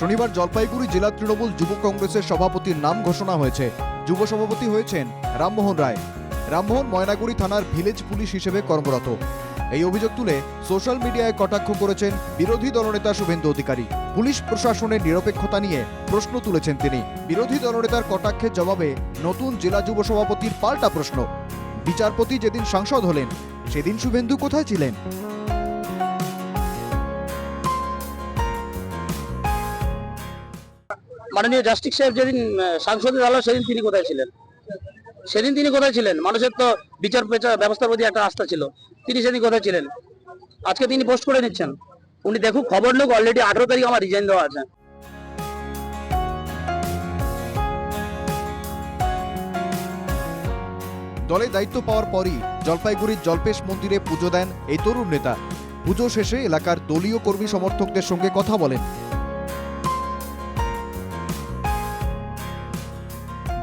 শনিবার জলপাইগুড়ি জেলা তৃণমূল যুব কংগ্রেসের সভাপতির নাম ঘোষণা হয়েছে। যুব সভাপতি হয়েছেন রামমোহন রায়। রামমোহন ময়নাগুড়ি থানার ভিলেজ পুলিশ হিসেবে কর্মরত। এই অভিযোগ তুলে সোশ্যাল মিডিয়ায় কটাক্ষ করেছেন বিরোধী দলনেতা শুভেন্দু অধিকারী। পুলিশ প্রশাসনের নিরপেক্ষতা নিয়ে প্রশ্ন তুলেছেন তিনি। বিরোধী দলনেতার কটাক্ষের জবাবে নতুন জেলা যুব সভাপতির পাল্টা প্রশ্ন। বিচারপতি যেদিন সাংসদ হলেন, সেদিন শুভেন্দু কোথায় ছিলেন? মাননীয় জাস্টিস সাহেব যেদিন আহ, সাংসদের হলো সেদিন তিনি কোথায় ছিলেন? সেদিন তিনি কোথায় ছিলেন? মানুষের তো বিচার ব্যবস্থার প্রতি একটা আস্থা ছিল। তিনি সেদিন কোথায় ছিলেন? আজকে তিনি পোস্ট করে নিচ্ছেন। উনি দেখুক খবর লোক অলরেডি আঠারো তারিখ আমার রিজাইন দেওয়া আছে। দলে দায়িত্ব পাওয়ার পরই জলপাইগুড়ির জল্পেশ মন্দিরে পুজো দেন এই তরুণ নেতা। পুজো শেষে এলাকার দলীয় কর্মী সমর্থকদের সঙ্গে কথা বলেন।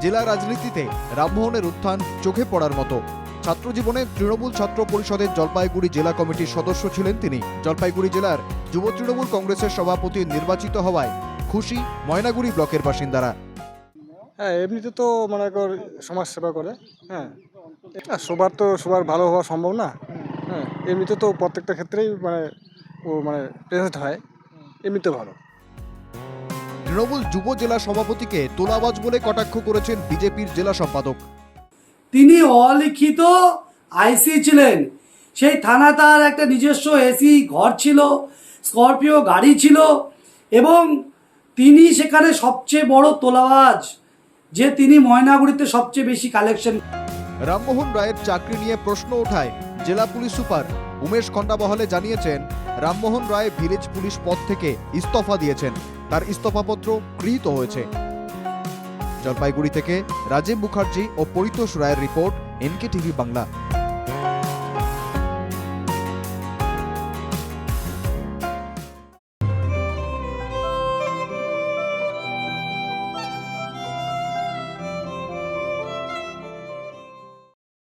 জেলা রাজনীতিতে রামমোহনের উত্থান চোখে পড়ার মতো। ছাত্র জীবনে তৃণমূল ছাত্র পরিষদের জলপাইগুড়ি জেলা কমিটির সদস্য ছিলেন তিনি। জলপাইগুড়ি জেলার যুব তৃণমূল কংগ্রেসের সভাপতি নির্বাচিত হওয়ায় খুশি ময়নাগুড়ি ব্লকের বাসিন্দারা। হ্যাঁ এমনিতে তো মনে কর সমাজ সেবা করে হ্যাঁ। সবার তো সবার ভালো হওয়া সম্ভব না হ্যাঁ। এমনিতে তো প্রত্যেকটা ক্ষেত্রেই মানে ও মানে প্রেজেন্ট হয়, এমনিতে ভালো। তৃণমূল যুব জেলা সভাপতিকে তোলাবাজ বলে কটাক্ষ করেছেন বিজেপির জেলা সম্পাদক। তিনি অলিখিত আইসি ছিলেন। সেই থানা তার একটা নিজস্ব এসি ঘর ছিল স্করপিও গাড়ি ছিল এবং তিনি সেখানে সবচেয়ে বড় তোলাবাজ যে তিনি ময়নাগুড়িতে সবচেয়ে বেশি কালেকশন রামমোহন রায়ের চাকরি নিয়ে প্রশ্ন ওঠায় জেলা পুলিশ সুপার উমেশ খন্ডাবহলে জানিয়েছেন রামমোহন রায় ভিলেজ পুলিশ পদ থেকে ইস্তফা দিয়েছেন। তার ইস্তফাপত্র গৃহীত হয়েছে। জলপাইগুড়ি থেকে রাজীব মুখার্জি ও পরিতোষ রায়ের রিপোর্ট এনকে টিভি বাংলা।